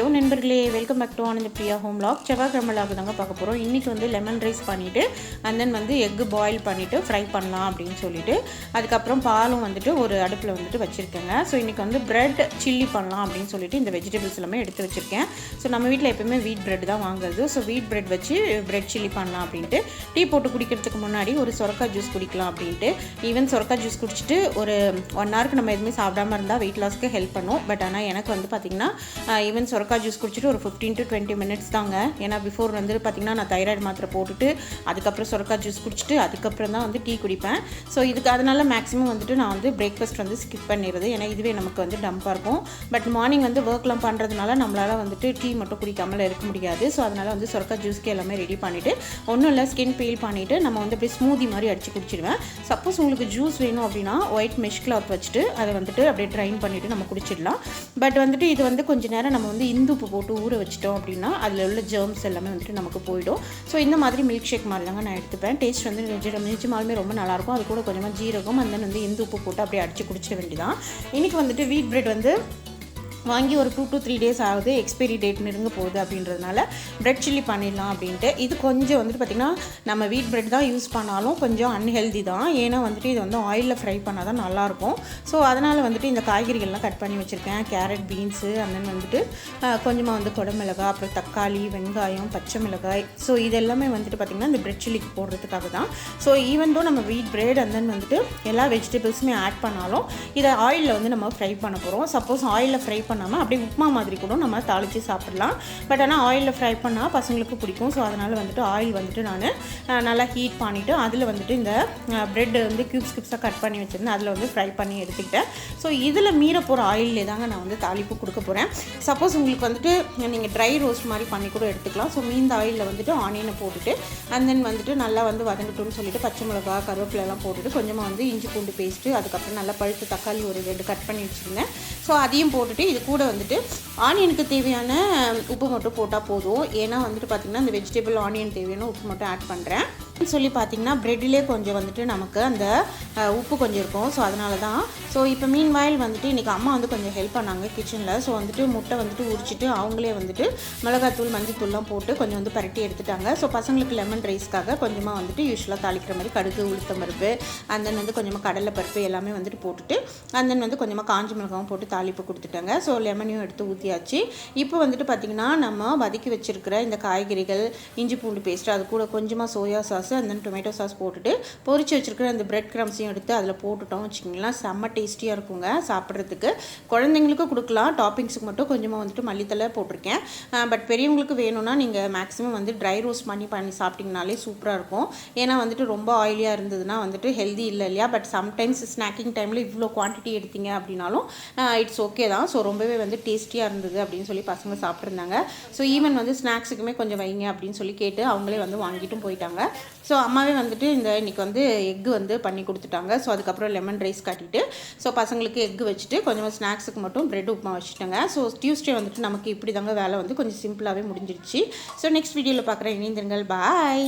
Hello நண்பர்களே welcome back to Ananda Priya home lock செவ்வாய்க்கிழமைலாக தாங்க பார்க்க போகிறோம் இன்றைக்கி வந்து லெமன் ரைஸ் பண்ணிவிட்டு அண்ட் தென் வந்து எக்கு பாயில் பண்ணிவிட்டு ஃப்ரை பண்ணலாம் அப்படின்னு சொல்லிட்டு அதுக்கப்புறம் பாலும் வந்துட்டு ஒரு அடுப்பில் வந்துட்டு வச்சுருக்கேங்க. ஸோ இன்றைக்கி வந்து ப்ரெட் சில்லி பண்ணலாம் அப்படின்னு சொல்லிட்டு இந்த வெஜிடபிள்ஸ் எல்லாமே எடுத்து வச்சுருக்கேன். ஸோ நம்ம வீட்டில் எப்போயுமே வீட் பிரெட் தான் வாங்குறது. ஸோ வீட் ப்ரெட் வச்சு ப்ரெட் சில்லி பண்ணலாம் அப்படின்ட்டு டீ போட்டு குடிக்கிறதுக்கு முன்னாடி ஒரு சொரக்காய் ஜூஸ் குடிக்கலாம் அப்படின்ட்டு ஈவன் சொரக்காய் ஜூஸ் குடிச்சிட்டு ஒரு ஒன் ஹவருக்கு நம்ம எதுவுமே சாப்பிடாம இருந்தால் வெயிட் லாஸ்க்கு ஹெல்ப் பண்ணும். பட் ஆனால் எனக்கு வந்து பார்த்திங்கன்னா ஈவன் சொரக்காய் ஜூஸ் குடிச்சிட்டு ஒரு ஃபிஃப்டீன் டு டுவெண்ட்டி மினிட்ஸ் தாங்க. ஏன்னா பிஃபோர் வந்து பார்த்திங்கன்னா நான் தைராய்டு மாத்திரை போட்டுட்டு அதுக்கப்புறம் சொரக்காய் ஜூஸ் குடிச்சிட்டு அதுக்கப்புறம் தான் வந்து டீ குடிப்பேன். ஸோ இதுக்கு அதனால் மேக்ஸிமம் வந்துட்டு நான் வந்து பிரேக்ஃபாஸ்ட் வந்து ஸ்கிப் பண்ணிடுறது. ஏன்னா இதுவே நமக்கு வந்து டம்பாக இருக்கும். பட் மார்னிங் வந்து ஒர்க்லாம் பண்ணுறதுனால நம்மளால் வந்துட்டு டீ மட்டும் குடிக்காமல் இருக்க முடியாது. ஸோ அதனால் வந்து சுரக்கா ஜூஸ்க்கு எல்லாமே ரெடி பண்ணிவிட்டு ஒன்றும் இல்லை ஸ்கின் பீல் பண்ணிவிட்டு நம்ம வந்து அப்படியே ஸ்மூதி மாதிரி அடித்து குடிச்சிடுவேன். சப்போஸ் உங்களுக்கு ஜூஸ் வேணும் அப்படின்னா ஒயிட் மெஷ் கிளாத் வச்சுட்டு அதை வந்துட்டு அப்படியே ட்ரைன் பண்ணிவிட்டு நம்ம குடிச்சிடலாம். பட் வந்துட்டு இது வந்து கொஞ்சம் நேரம் நம்ம வந்து இந்து உப்பு போட்டு ஊற வச்சிட்டோம் அப்படின்னா அதில் உள்ள ஜெர்ம்ஸ் எல்லாமே வந்துட்டு நமக்கு போயிடும். ஸோ இந்த மாதிரி மில்க் ஷேக் மாதிரி நான் எடுத்துப்பேன். டேஸ்ட் வந்து நிஜம் நிஜமாலுமே ரொம்ப நல்லாயிருக்கும். அது கூட கொஞ்சமாக ஜீரகம் அந்த வந்து இந்து உப்பு போட்டு அப்படியே அடித்து குடிச்சிட வேண்டியதான் இன்றைக்கி வந்துட்டு வீட் பிரெட் வந்து வாங்கி ஒரு டூ டு த்ரீ டேஸ் ஆகுது எக்ஸ்பைரி டேட் நெருங்க போகுது அப்படின்றதுனால ப்ரெட் சில்லி பண்ணிடலாம் அப்படின்ட்டு. இது கொஞ்சம் வந்துட்டு பார்த்திங்கன்னா நம்ம வீட் பிரெட் தான் யூஸ் பண்ணாலும் கொஞ்சம் அன்ஹெல்தி தான். ஏன்னா வந்துட்டு இது வந்து ஆயிலில் ஃப்ரை பண்ணால் தான் நல்லாயிருக்கும். ஸோ அதனால் வந்துட்டு இந்த காய்கறிகள்லாம் கட் பண்ணி வச்சுருக்கேன். கேரட் பீன்ஸு and வந்துட்டு கொஞ்சமாக வந்து குடமிளகாய் அப்புறம் தக்காளி வெங்காயம் பச்சை மிளகாய். ஸோ இது எல்லாமே வந்துட்டு பார்த்திங்கன்னா இந்த ப்ரெட் சில்லிக்கு போடுறதுக்காக தான். ஸோ ஈவன் தோ நம்ம வீட் ப்ரெட் and then வந்துட்டு எல்லா வெஜிடபிள்ஸுமே ஆட் பண்ணாலும் இதை ஆயிலில் வந்து நம்ம ஃப்ரை பண்ண போகிறோம் சப்போஸ் ஆயிலில் ஃப்ரை பண்ணாமல் அப்படியே உப்புமா மாதிரி கூட நம்ம தாளித்து சாப்பிடலாம். பட் ஆனால் ஆயிலில் ஃப்ரை பண்ணால் பசங்களுக்கு பிடிக்கும். ஸோ அதனால் வந்துட்டு ஆயில் வந்துட்டு நான் நல்லா ஹீட் பண்ணிவிட்டு அதில் வந்துட்டு இந்த ப்ரெட் வந்து க்யூப்ஸ் க்யூப்ஸாக கட் பண்ணி வச்சுருந்தேன். அதில் வந்து ஃப்ரை பண்ணி எடுத்துக்கிட்டேன். ஸோ இதில் மீற போகிற ஆயிலே தாங்க நான் வந்து தாளிப்பு கொடுக்க போகிறேன் சப்போஸ் உங்களுக்கு வந்துட்டு நீங்கள் ட்ரை ரோஸ்ட் மாதிரி பண்ணி கூட எடுத்துக்கலாம். ஸோ மீந்த ஆயிலில் வந்துட்டு ஆனியனை போட்டுட்டு அண்ட் தென் வந்துட்டு நல்லா வந்து வதங்கட்டும்னு சொல்லிட்டு பச்சை மிளகா கருவேப்பிலெல்லாம் போட்டுட்டு கொஞ்சமாக வந்து இஞ்சி பூண்டு பேஸ்ட்டு அதுக்கப்புறம் நல்லா பழுத்து தக்காளி ஒரு ரெண்டு கட் பண்ணி வச்சுருந்தேன். ஸோ அதையும் போட்டுட்டு இது கூட வந்துட்டு ஆனியனுக்கு தேவையான உப்பு மட்டும் போட்டால் போதும். ஏன்னா வந்துட்டு பார்த்திங்கன்னா இந்த வெஜிடபிள் ஆனியன் தேவையான உப்பு மட்டும் ஆட் பண்ணுறேன் சொல்லி பார்த்தீங்கன்னா ப்ரெட்டிலே கொஞ்சம் வந்துட்டு நமக்கு அந்த உப்பு கொஞ்சம் இருக்கும். ஸோ அதனால தான் ஸோ இப்போ மீன் வாயில் வந்துட்டு இன்றைக்கி அம்மா வந்து கொஞ்சம் ஹெல்ப் பண்ணாங்க கிச்சனில் ஸோ வந்துட்டு முட்டை வந்துட்டு உரிச்சிட்டு அவங்களே வந்துட்டு மிளகாத்தூள் மஞ்சத்தூள்லாம் போட்டு கொஞ்சம் வந்து பரட்டி எடுத்துட்டாங்க. ஸோ பசங்களுக்கு லெமன் ரைஸ்க்காக கொஞ்சமாக வந்துட்டு யூஸ்வலாக தாளிக்கிற மாதிரி கடுகு உளுத்தம் பருப்பு அந்த தென் வந்து கொஞ்சமாக கடலை பருப்பு எல்லாமே வந்துட்டு போட்டுட்டு அந்த தென் வந்து கொஞ்சமாக காஞ்சி மிளகாவும் போட்டு தாளிப்பு கொடுத்துட்டாங்க. ஸோ லெமனையும் எடுத்து ஊற்றியாச்சு இப்போ வந்துட்டு பார்த்திங்கன்னா நம்ம வதக்கி வச்சுருக்கிற இந்த காய்கறிகள் இஞ்சி பூண்டு பேஸ்ட் அது கூட கொஞ்சமாக soya sauce and then tomato sauce போட்டுட்டு பொரிச்சு வச்சுருக்கிற அந்த பிரெட் கிரம்ஸையும் எடுத்து அதில் போட்டுட்டோம் வச்சுக்கிங்களா செம்ம டேஸ்டியாக இருக்குங்க சாப்பிட்றதுக்கு. குழந்தைங்களுக்கு கொடுக்கலாம். டாப்பிங்ஸுக்கு மட்டும் கொஞ்சமாக வந்துட்டு மல்லித்தலை போட்டிருக்கேன். பட் பெரியவங்களுக்கு வேணும்னா நீங்கள் மேக்ஸிமம் வந்து ட்ரை ரோஸ்ட் பண்ணி பண்ணி சாப்பிட்டிங்கனாலே சூப்பராக இருக்கும். ஏன்னா வந்துட்டு ரொம்ப ஆயிலியாக இருந்ததுன்னா வந்துட்டு ஹெல்தி இல்லை இல்லையா? பட் சம்டைம்ஸ் ஸ்நாக்கிங் டைமில் இவ்வளோ குவான்டிட்டி எடுத்தீங்க அப்படின்னாலும் இட்ஸ் ஓகே தான். ஸோ ரொம்பவே வந்து டேஸ்டியாக இருந்தது அப்படின்னு சொல்லி பசங்க சாப்பிட்ருந்தாங்க ஸோ ஈவன் வந்து ஸ்நாக்ஸுக்குமே கொஞ்சம் வைங்க அப்படின்னு சொல்லி கேட்டு அவங்களே வந்து வாங்கிட்டும் போயிட்டாங்க. ஸோ அம்மாவே வந்துட்டு இந்த இன்னைக்கு வந்து எக்கு வந்து பண்ணி கொடுத்துட்டாங்க. ஸோ அதுக்கப்புறம் லெமன் ரைஸ் காட்டிட்டு ஸோ பசங்களுக்கு எக்கு வச்சுட்டு கொஞ்சமாக ஸ்நாக்ஸுக்கு மட்டும் பிரெட் உப்புமா வச்சுட்டாங்க. ஸோ டியூஸ்டே வந்துட்டு நமக்கு இப்படி தாங்க வேலை வந்து கொஞ்சம் சிம்பிளாகவே முடிஞ்சிருச்சு. ஸோ நெக்ஸ்ட் வீடியோவில் பார்க்குறேன் இணைந்திருங்கள். பாய்